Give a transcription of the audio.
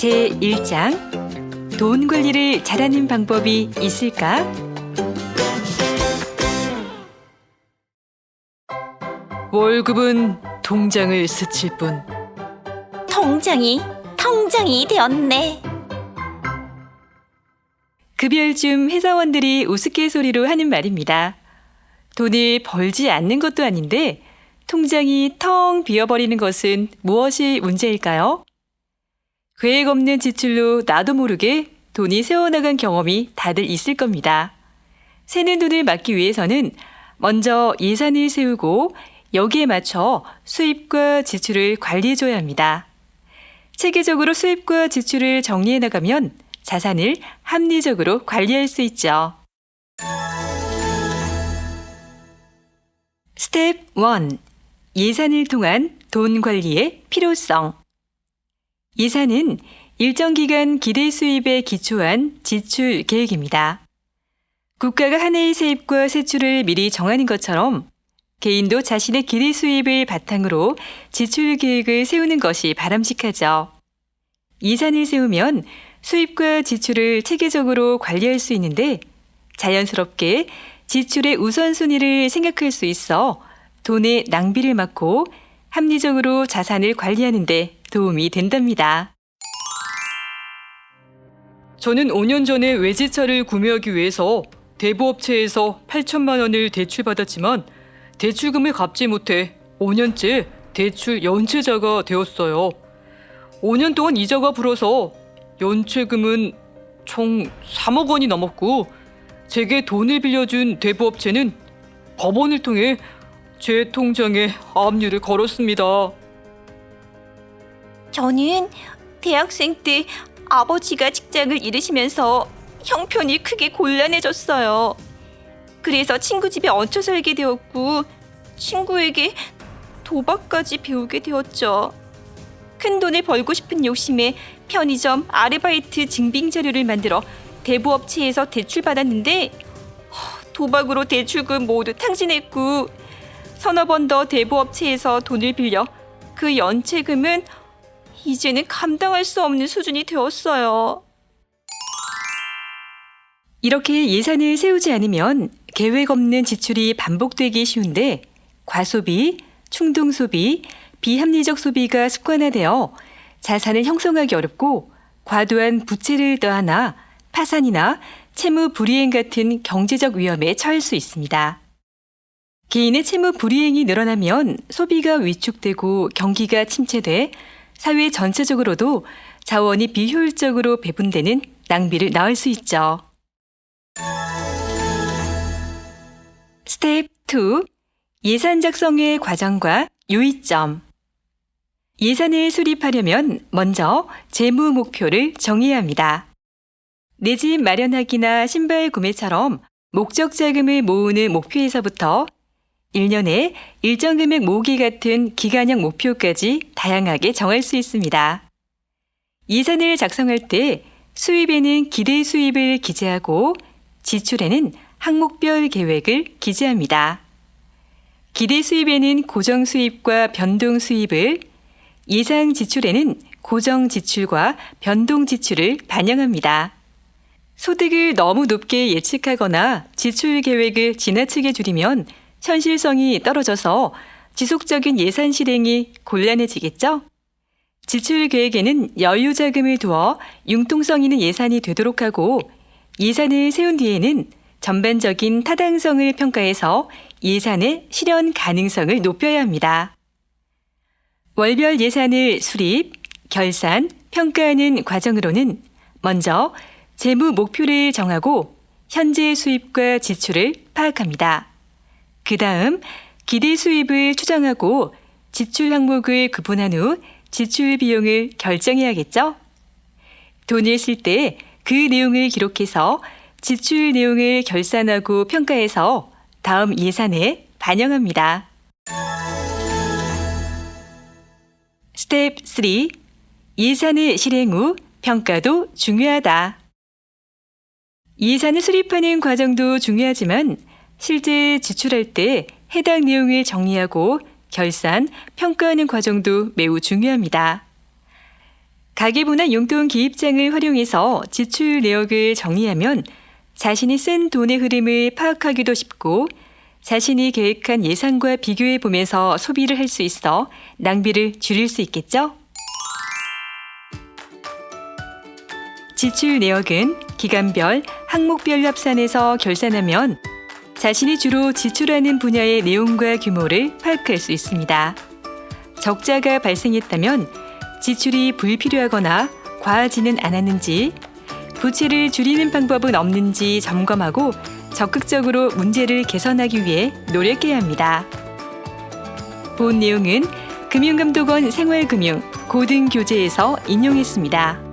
제1장 돈 관리를 잘하는 방법이 있을까? 월급은 통장을 스칠 뿐. 통장이 통장이 되었네. 급여일 쯤 회사원들이 우스갯소리로 하는 말입니다. 돈을 벌지 않는 것도 아닌데 통장이 텅 비어버리는 것은 무엇이 문제일까요? 계획 없는 지출로 나도 모르게 돈이 새어나간 경험이 다들 있을 겁니다. 새는 돈을 막기 위해서는 먼저 예산을 세우고 여기에 맞춰 수입과 지출을 관리해줘야 합니다. 체계적으로 수입과 지출을 정리해 나가면 자산을 합리적으로 관리할 수 있죠. 스텝 1. 예산을 통한 돈 관리의 필요성. 예산은 일정 기간 기대 수입에 기초한 지출 계획입니다. 국가가 한 해의 세입과 세출을 미리 정하는 것처럼 개인도 자신의 기대 수입을 바탕으로 지출 계획을 세우는 것이 바람직하죠. 예산을 세우면 수입과 지출을 체계적으로 관리할 수 있는데 자연스럽게 지출의 우선순위를 생각할 수 있어 돈의 낭비를 막고 합리적으로 자산을 관리하는 데 도움이 된답니다. 저는 5년 전에 외제차를 구매하기 위해서 대부업체에서 8천만 원을 대출받았지만 대출금을 갚지 못해 5년째 대출 연체자가 되었어요. 5년 동안 이자가 불어서 연체금은 총 3억 원이 넘었고 제게 돈을 빌려준 대부업체는 법원을 통해 제 통장에 압류를 걸었습니다. 저는 대학생 때 아버지가 직장을 잃으시면서 형편이 크게 곤란해졌어요. 그래서 친구 집에 얹혀 살게 되었고 친구에게 도박까지 배우게 되었죠. 큰 돈을 벌고 싶은 욕심에 편의점 아르바이트 증빙 자료를 만들어 대부업체에서 대출받았는데 허, 도박으로 대출금 모두 탕진했고 서너 번 더 대부업체에서 돈을 빌려 그 연체금은 이제는 감당할 수 없는 수준이 되었어요. 이렇게 예산을 세우지 않으면 계획 없는 지출이 반복되기 쉬운데 과소비, 충동소비, 비합리적 소비가 습관화되어 자산을 형성하기 어렵고 과도한 부채를 더하나 파산이나 채무 불이행 같은 경제적 위험에 처할 수 있습니다. 개인의 채무 불이행이 늘어나면 소비가 위축되고 경기가 침체돼 사회 전체적으로도 자원이 비효율적으로 배분되는 낭비를 낳을 수 있죠. 스텝 2. 예산 작성의 과정과 요이점. 예산을 수립하려면 먼저 재무 목표를 정해야 합니다. 내 집 마련하기나 신발 구매처럼 목적 자금을 모으는 목표에서부터 1년에 일정 금액 모으기 같은 기간형 목표까지 다양하게 정할 수 있습니다. 예산을 작성할 때 수입에는 기대 수입을 기재하고 지출에는 항목별 계획을 기재합니다. 기대 수입에는 고정 수입과 변동 수입을, 예상 지출에는 고정 지출과 변동 지출을 반영합니다. 소득을 너무 높게 예측하거나 지출 계획을 지나치게 줄이면 현실성이 떨어져서 지속적인 예산 실행이 곤란해지겠죠? 지출 계획에는 여유 자금을 두어 융통성 있는 예산이 되도록 하고 예산을 세운 뒤에는 전반적인 타당성을 평가해서 예산의 실현 가능성을 높여야 합니다. 월별 예산을 수립, 결산, 평가하는 과정으로는 먼저 재무 목표를 정하고 현재 수입과 지출을 파악합니다. 그 다음 기대 수입을 추정하고 지출 항목을 구분한 후 지출 비용을 결정해야겠죠? 돈을 쓸 때 그 내용을 기록해서 지출 내용을 결산하고 평가해서 다음 예산에 반영합니다. 스텝 3. 예산의 실행 후 평가도 중요하다. 예산을 수립하는 과정도 중요하지만 실제 지출할 때 해당 내용을 정리하고 결산, 평가하는 과정도 매우 중요합니다. 가계부나 용돈 기입장을 활용해서 지출 내역을 정리하면 자신이 쓴 돈의 흐름을 파악하기도 쉽고 자신이 계획한 예산과 비교해 보면서 소비를 할 수 있어 낭비를 줄일 수 있겠죠? 지출 내역은 기간별, 항목별 합산해서 결산하면 자신이 주로 지출하는 분야의 내용과 규모를 파악할 수 있습니다. 적자가 발생했다면 지출이 불필요하거나 과하지는 않았는지, 부채를 줄이는 방법은 없는지 점검하고 적극적으로 문제를 개선하기 위해 노력해야 합니다. 본 내용은 금융감독원 생활금융 고등교재에서 인용했습니다.